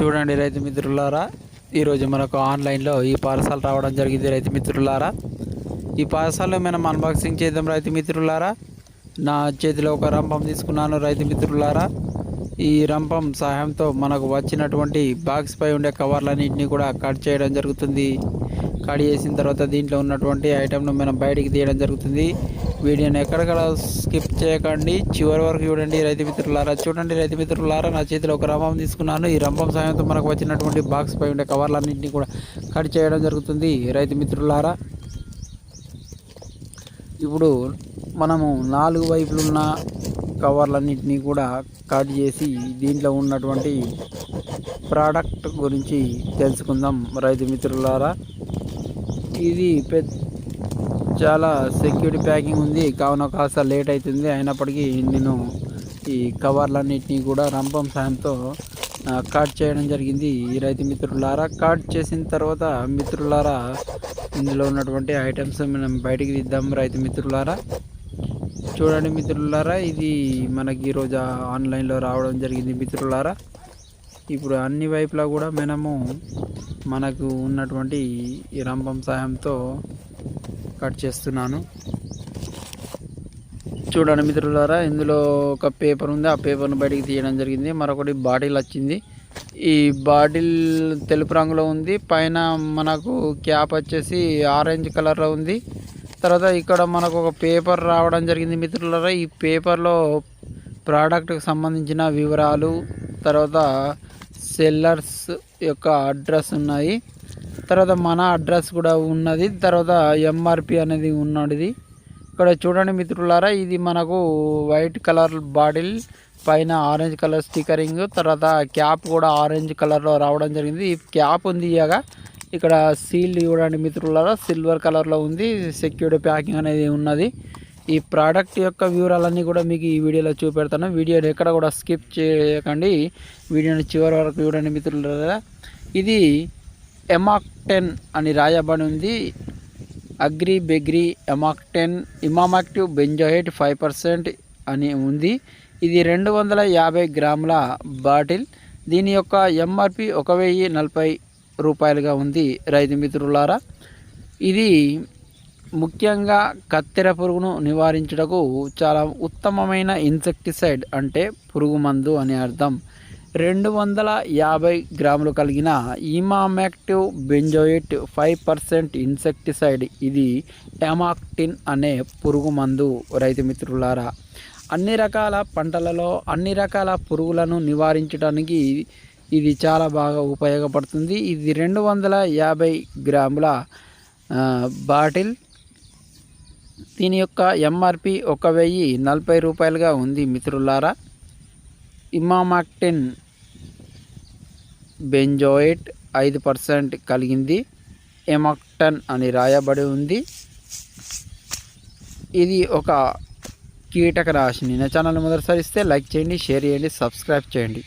చూడండి రైతు మిత్రులారా. ఈరోజు మనకు ఆన్లైన్లో ఈ పార్సల్ రావడం జరిగింది రైతు మిత్రులారా. ఈ పార్సల్ను మనం అన్బాక్సింగ్ చేద్దాం రైతు మిత్రులారా. నా చేతిలో ఒక రంభం తీసుకున్నాను రైతు మిత్రులారా. ఈ రంపం సహాయంతో మనకు వచ్చినటువంటి బాక్స్ పై ఉండే కవర్లన్నింటినీ కూడా కట్ చేయడం జరుగుతుంది. కట్ చేసిన తర్వాత దీంట్లో ఉన్నటువంటి ఐటెంను మనం బయటికి తీయడం జరుగుతుంది. వీడియోని ఎక్కడక్కడ స్కిప్ చేయకండి. చివరి వరకు చూడండి రైతు మిత్రులారా. చూడండి రైతు మిత్రులారా నా చేతిలో ఒక రంపం తీసుకున్నాను. ఈ రంపం సహాయంతో మనకు వచ్చినటువంటి బాక్స్ పై ఉండే కవర్లన్నింటినీ కూడా కట్ చేయడం జరుగుతుంది. రైతు మిత్రులారా ఇప్పుడు మనము నాలుగు వైపులున్న కవర్లన్నింటినీ కూడా కట్ చేసి దీంట్లో ఉన్నటువంటి ప్రోడక్ట్ గురించి తెలుసుకుందాం రైతు మిత్రులారా. ఇది పెద్ద చాలా సెక్యూరిటీ ప్యాకింగ్ ఉంది. కావున కాస్త లేట్ అవుతుంది అయినప్పటికీ నేను ఈ కవర్లన్నింటినీ కూడా రంపం సాయంతో కట్ చేయడం జరిగింది ఈ రైతు మిత్రులారా. కట్ చేసిన తర్వాత మిత్రులారా ఇందులో ఉన్నటువంటి ఐటమ్స్ మనం బయటికి తీద్దాం రైతు మిత్రులారా. చూడండి మిత్రులారా ఇది మనకి ఈరోజు ఆన్లైన్లో రావడం జరిగింది మిత్రులారా. ఇప్పుడు అన్ని వైపులా కూడా మనము మనకు ఉన్నటువంటి ఈ రంపం సాయంతో కట్ చేస్తున్నాను. చూడండి మిత్రులారా ఇందులో ఒక పేపర్ ఉంది. ఆ పేపర్ను బయటికి తీయడం జరిగింది. మరొకటి బాటిల్ వచ్చింది. ఈ బాటిల్ తెలుపు రంగులో ఉంది. పైన మనకు క్యాప్ వచ్చేసి ఆరెంజ్ కలర్లో ఉంది. తర్వాత ఇక్కడ మనకు ఒక పేపర్ రావడం జరిగింది మిత్రులారా. ఈ పేపర్లో ప్రోడక్ట్కి సంబంధించిన వివరాలు తర్వాత సెల్లర్స్ యొక్క అడ్రస్ ఉన్నాయి. తర్వాత మన అడ్రస్ కూడా ఉన్నది. తర్వాత ఎంఆర్పి అనేది ఉన్నది. ఇక్కడ చూడండి మిత్రులారా ఇది మనకు వైట్ కలర్ బాటిల్ పైన ఆరెంజ్ కలర్ స్టిక్కరింగ్ తర్వాత క్యాప్ కూడా ఆరెంజ్ కలర్లో రావడం జరిగింది. ఈ క్యాప్ ఉంది ఇక ఇక్కడ సీల్ చూడండి మిత్రులారా సిల్వర్ కలర్లో ఉంది. సెక్యూర్డ్ ప్యాకింగ్ అనేది ఉన్నది. ఈ ప్రోడక్ట్ యొక్క వివరాలన్నీ కూడా మీకు ఈ వీడియోలో చూపెడతాను. వీడియోని ఎక్కడ కూడా స్కిప్ చేయకండి. వీడియోని చివరి వరకు చూడండి మిత్రులారా. ఇది ఎమాక్టెన్ అని రాయబడి ఉంది. Agri బెగ్రి emamectin emamectin benzoate five percent అని ఉంది. ఇది రెండు వందల యాభై గ్రాముల బాటిల్. దీని యొక్క ఎంఆర్పి ఒక వెయ్యి నలభై రూపాయలుగా ఉంది రైతు మిత్రులారా. ఇది ముఖ్యంగా కత్తెర పురుగును నివారించుటకు చాలా ఉత్తమమైన ఇన్సెక్టిసైడ్ అంటే పురుగు మందు అని అర్థం. రెండు వందల యాభై గ్రాములు కలిగిన emamectin benzoate five percent insecticide ఇది ఎమాక్టిన్ అనే పురుగు మందు రైతు మిత్రులారా. అన్ని రకాల పంటలలో అన్ని రకాల పురుగులను నివారించడానికి ఇది చాలా బాగా ఉపయోగపడుతుంది. ఇది రెండు వందల యాభై గ్రాముల బాటిల్. దీని యొక్క ఎంఆర్పి ఒక వెయ్యి నలభై రూపాయలుగా ఉంది మిత్రులారా. ఇమామాక్టిన్ బెంజోయిట్ ఐదు పర్సెంట్ కలిగింది. ఎమాక్టన్ అని రాయబడి ఉంది. ఇది ఒక కీటక రాశిని నా ఛానల్ మొదటిసారి ఇస్తే లైక్ చేయండి షేర్ చేయండి సబ్స్క్రైబ్ చేయండి.